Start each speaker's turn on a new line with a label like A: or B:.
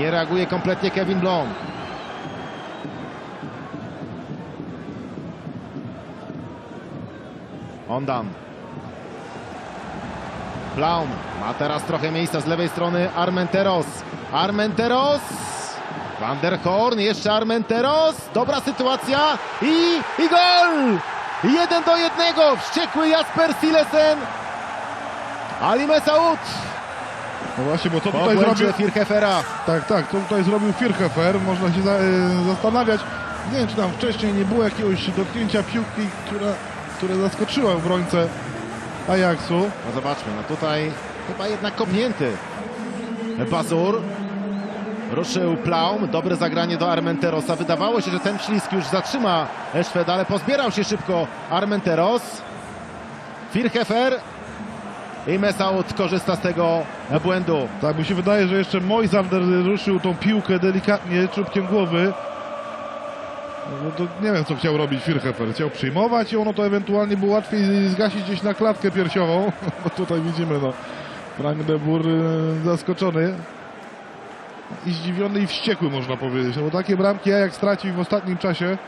A: Nie reaguje kompletnie Kevin Blom. Ondan. Blaum ma teraz trochę miejsca z lewej strony Armenteros. Armenteros! Van der Horn, jeszcze Armenteros. Dobra sytuacja i, i gol! Jeden do jednego. Wściekły Jasper Silesen. Ali Mesaud
B: No właśnie, bo co tutaj zrobił...
A: Firhefera.
B: Tak, tak, co tutaj zrobił Firhefer, można się za, e, zastanawiać. Nie wiem, czy tam wcześniej nie było jakiegoś dotknięcia piłki, która, które zaskoczyła obrońcę Ajaxu.
A: No zobaczmy, no tutaj chyba jednak kopnięty. Bazur. Ruszył Plaum, dobre zagranie do Armenterosa. Wydawało się, że ten ślisk już zatrzyma Eszwed, ale pozbierał się szybko Armenteros. Firhefer i Mesaut korzysta z tego błędu.
B: Tak, mi się wydaje, że jeszcze Moisander ruszył tą piłkę delikatnie czubkiem głowy. No to nie wiem, co chciał robić Firhefer. Chciał przyjmować ją, no to ewentualnie było łatwiej zgasić gdzieś na klatkę piersiową. Bo tutaj widzimy, no, Frank de Boer y, zaskoczony i zdziwiony i wściekły, można powiedzieć. No bo takie bramki jak stracił w ostatnim czasie,